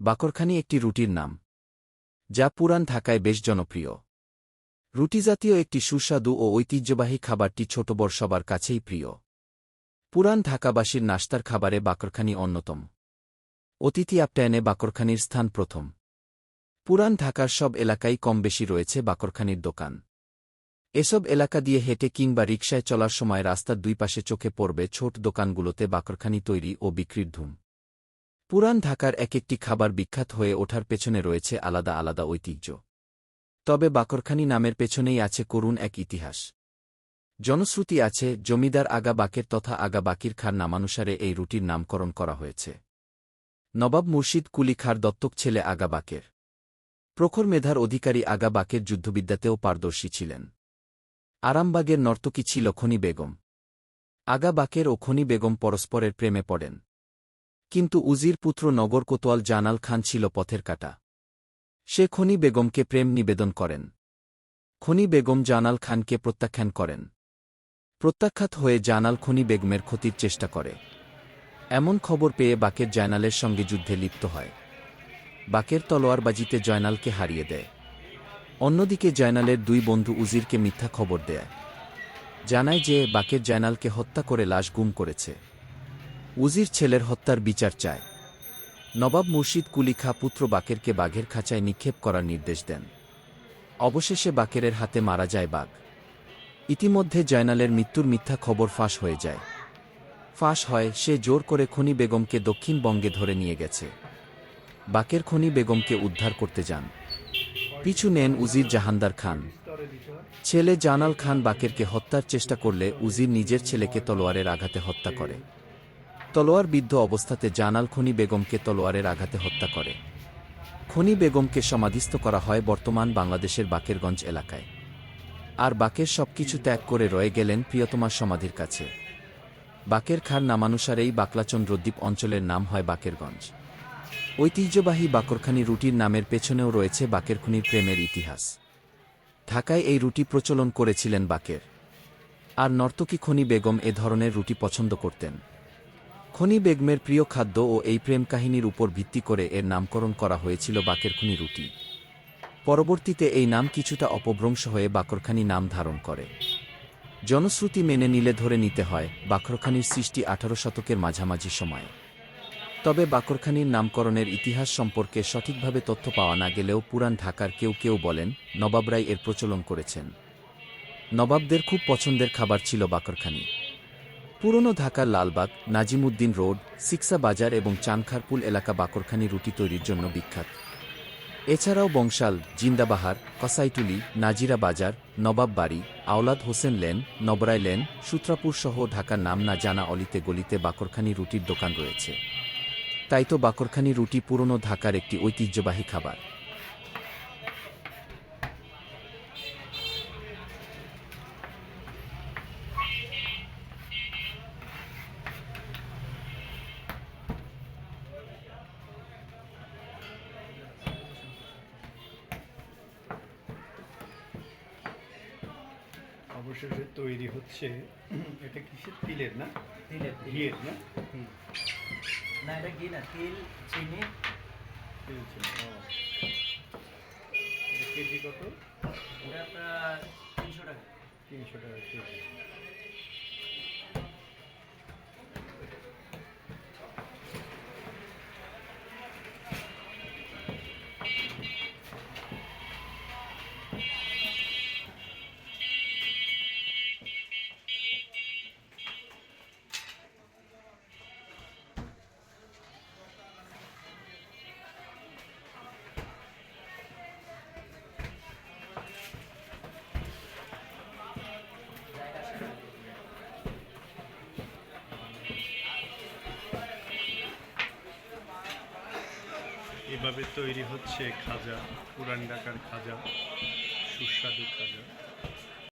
বাকরখানি একটি রুটির নাম, যা পুরান ঢাকায় বেশ জনপ্রিয়। রুটিজাতীয় একটি সুস্বাদু ও ঐতিহ্যবাহী খাবারটি ছোট বড় সবার কাছেই প্রিয়। পুরান ঢাকাবাসীর নাস্তার খাবারে বাকরখানি অন্যতম। অতিথি আপ্যায়নে বাকরখানির স্থান প্রথম। পুরান ঢাকার সব এলাকায় কম বেশি রয়েছে বাকরখানির দোকান। এসব এলাকা দিয়ে হেঁটে কিংবা রিকশায় চলার সময় রাস্তার দুই পাশে চোখে পড়বে ছোট দোকানগুলোতে বাকরখানি তৈরি ও বিক্রির ধুম। পুরান ঢাকার এক একটি খাবার বিখ্যাত হয়ে ওঠার পেছনে রয়েছে আলাদা আলাদা ঐতিহ্য। তবে বাকরখানি নামের পেছনেই আছে করুণ এক ইতিহাস। জনশ্রুতি আছে, জমিদার আগা বাকের তথা আগা বাকির খার নামানুসারে এই রুটির নামকরণ করা হয়েছে। নবাব মুর্শিদ কুলি খার দত্তক ছেলে আগা বাকের। প্রখর মেধার অধিকারী আগা বাকের যুদ্ধবিদ্যাতেও পারদর্শী ছিলেন। আরামবাগের নর্তকী ছিল খনি বেগম। আগা বাকের ও খনি বেগম পরস্পরের প্রেমে পড়েন। কিন্তু উজির পুত্র নগর কোতোয়াল জানাল খান ছিল পথের কাটা। সে খনি বেগমকে প্রেম নিবেদন করেন। খনি বেগম জানাল খানকে প্রত্যাখ্যান করেন। প্রত্যাখ্যাত হয়ে জানাল খনি বেগমের ক্ষতির চেষ্টা করে। এমন খবর পেয়ে বাকের জয়নালের সঙ্গে যুদ্ধে লিপ্ত হয়। বাকের তলোয়ারবাজিতে জয়নালকে হারিয়ে দেয়। অন্যদিকে জয়নালের দুই বন্ধু উজিরকে মিথ্যা খবর দেয়। জানায় যে বাকের জয়নালকে হত্যা করে লাশ গুম করেছে। উজির ছেলের হত্যার বিচার চায়। নবাব মুর্শিদ কুলিখা পুত্র বাকেরকে বাঘের খাঁচায় নিক্ষেপ করার নির্দেশ দেন। অবশেষে বাকেরের হাতে মারা যায় বাঘ। ইতিমধ্যে জয়নালের মৃত্যুর মিথ্যা খবর ফাঁস হয়ে যায়। ফাঁস হয় সে জোর করে খনি বেগমকে দক্ষিণবঙ্গে ধরে নিয়ে গেছে। বাকের খনি বেগমকে উদ্ধার করতে যান। পিছু নেন উজির জাহানদার খান। ছেলে জানাল খান বাকেরকে হত্যার চেষ্টা করলে উজির নিজের ছেলেকে তলোয়ারের আঘাতে হত্যা করে। তলোয়ার বিদ্ধ অবস্থাতে জানাল খনি বেগমকে তলোয়ারের আঘাতে হত্যা করে। খনি বেগমকে সমাধিস্থ করা হয় বর্তমান বাংলাদেশের বাকেরগঞ্জ এলাকায়। আর বাকের সবকিছু ত্যাগ করে রয়ে গেলেন প্রিয়তমার সমাধির কাছে। বাকের খার নামানুসারেই বাকলাচন্দ্রদ্বীপ অঞ্চলের নাম হয় বাকেরগঞ্জ। ঐতিহ্যবাহী বাকরখানি রুটির নামের পেছনেও রয়েছে বাকেরখনির প্রেমের ইতিহাস। ঢাকায় এই রুটি প্রচলন করেছিলেন বাকের। আর নর্তকী খনি বেগম এ ধরনের রুটি পছন্দ করতেন। খনি বেগমের প্রিয় খাদ্য ও এই প্রেম কাহিনীর উপর ভিত্তি করে এর নামকরণ করা হয়েছিল বাকেরখনি রুটি। পরবর্তীতে এই নাম কিছুটা অপভ্রংশ হয়ে বাকরখানি নাম ধারণ করে। জনশ্রুতি মেনে নিলে ধরে নিতে হয়, বাকরখানির সৃষ্টি আঠারো শতকের মাঝামাঝি সময়ে। তবে বাকরখানির নামকরণের ইতিহাস সম্পর্কে সঠিকভাবে তথ্য পাওয়া না গেলেও পুরান ঢাকার কেউ কেউ বলেন নবাবরাই এর প্রচলন করেছেন। নবাবদের খুব পছন্দের খাবার ছিল বাকরখানি। পুরনো ঢাকার লালবাগ, নাজিমুদ্দিন রোড, সিক্সা বাজার এবং চানখারপুল এলাকা বাকরখানি রুটি তৈরির জন্য বিখ্যাত। এছাড়াও বংশাল, জিন্দাবাহার, কসাইটুলি, নাজিরা বাজার নবাব বাড়ি আওলাদ হোসেন লেন, নবরাই লেন, সূত্রাপুর সহ ঢাকার নাম না জানা অলিতে গলিতে বাকরখানি রুটির দোকান রয়েছে। তাই তো বাকরখানি রুটি পুরনো ঢাকার একটি ঐতিহ্যবাহী খাবার। অবশেষে তৈরি হচ্ছে। এটা কিসের? তিলের না? তিলের তিল। ঘিয়ের না? না এটা ঘি না তিল চিনি। তিল চিনি কেজি কত? এটা আপনার তিনশো টাকা। তিনশো টাকা কেজি। এভাবে তৈরি হচ্ছে খাজা পুরান ঢাকার খাজা সুস্বাদু খাজা।